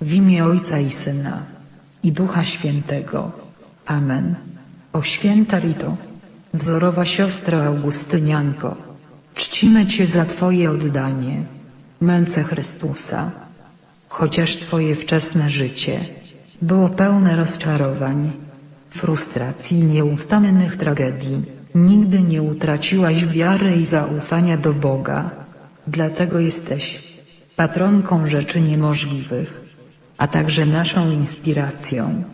W imię Ojca i Syna i Ducha Świętego. Amen. O święta Rito, wzorowa siostro Augustynianko, czcimy Cię za Twoje oddanie, męce Chrystusa. Chociaż Twoje wczesne życie było pełne rozczarowań, frustracji i nieustannych tragedii, nigdy nie utraciłaś wiary i zaufania do Boga. Dlatego jesteś patronką rzeczy niemożliwych, a także naszą inspiracją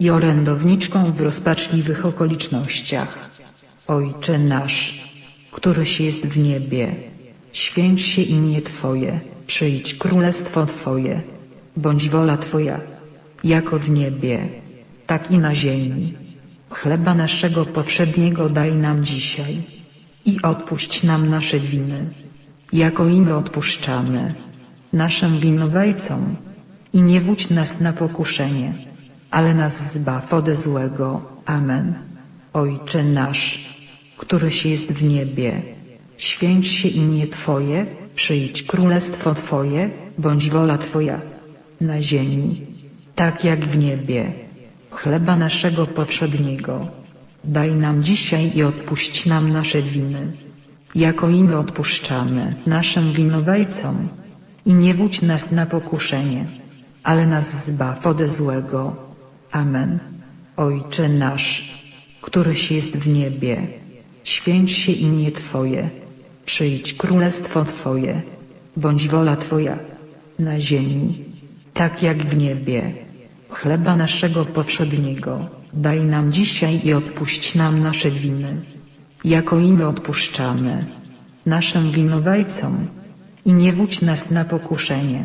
i orędowniczką w rozpaczliwych okolicznościach. Ojcze nasz, któryś jest w niebie, święć się imię Twoje, przyjdź królestwo Twoje, bądź wola Twoja, jako w niebie, tak i na ziemi. Chleba naszego powszedniego daj nam dzisiaj i odpuść nam nasze winy, jako i my odpuszczamy naszym winowajcom i nie wódź nas na pokuszenie, ale nas zbaw ode złego. Amen. Ojcze nasz, któryś jest w niebie, święć się imię Twoje, przyjdź królestwo Twoje, bądź wola Twoja, na ziemi, tak jak w niebie. Chleba naszego powszedniego daj nam dzisiaj i odpuść nam nasze winy, jako i my odpuszczamy naszym winowajcom i nie wódź nas na pokuszenie, ale nas zbaw ode złego. Amen. Ojcze nasz, któryś jest w niebie, święć się imię Twoje, przyjdź królestwo Twoje, bądź wola Twoja, na ziemi, tak jak w niebie. Chleba naszego powszedniego daj nam dzisiaj i odpuść nam nasze winy, jako i my odpuszczamy naszym winowajcom i nie wódź nas na pokuszenie,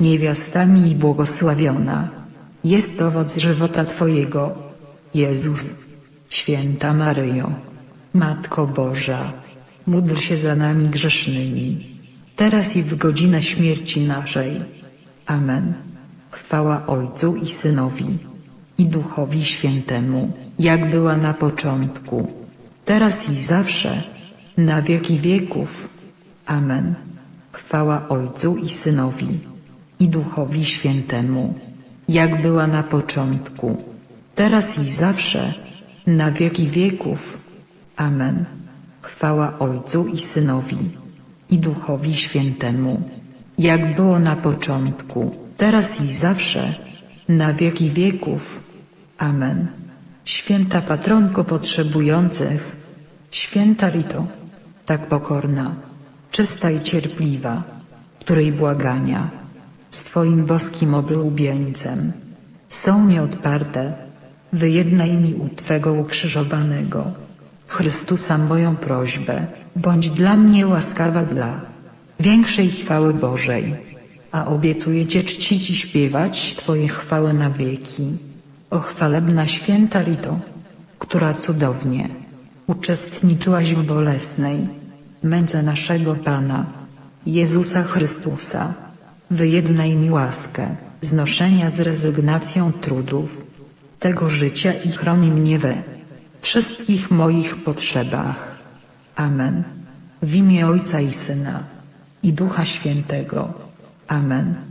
niewiastami i błogosławiona jest owoc żywota Twojego, Jezus. Święta Maryjo, Matko Boża, módl się za nami grzesznymi, teraz i w godzinę śmierci naszej. Amen. Chwała Ojcu i Synowi i Duchowi Świętemu, jak była na początku, teraz i zawsze, na wieki wieków. Amen. Chwała Ojcu i Synowi i Duchowi Świętemu, jak była na początku, teraz i zawsze, na wieki wieków. Amen. Chwała Ojcu i Synowi i Duchowi Świętemu, jak było na początku, teraz i zawsze, na wieki wieków. Amen. Święta patronko potrzebujących, święta Rito, tak pokorna, czysta i cierpliwa, której błagania z Twoim boskim oblubieńcem. Są nieodparte, wyjednaj mi u Twego ukrzyżowanego, Chrystusa moją prośbę, bądź dla mnie łaskawa dla większej chwały Bożej, a obiecuję Cię czcić i śpiewać Twoje chwały na wieki. O chwalebna święta Rito, która cudownie uczestniczyłaś w bolesnej męce naszego Pana, Jezusa Chrystusa, wyjednaj mi łaskę znoszenia z rezygnacją trudów tego życia i chroni mnie we wszystkich moich potrzebach. Amen. W imię Ojca i Syna i Ducha Świętego. Amen.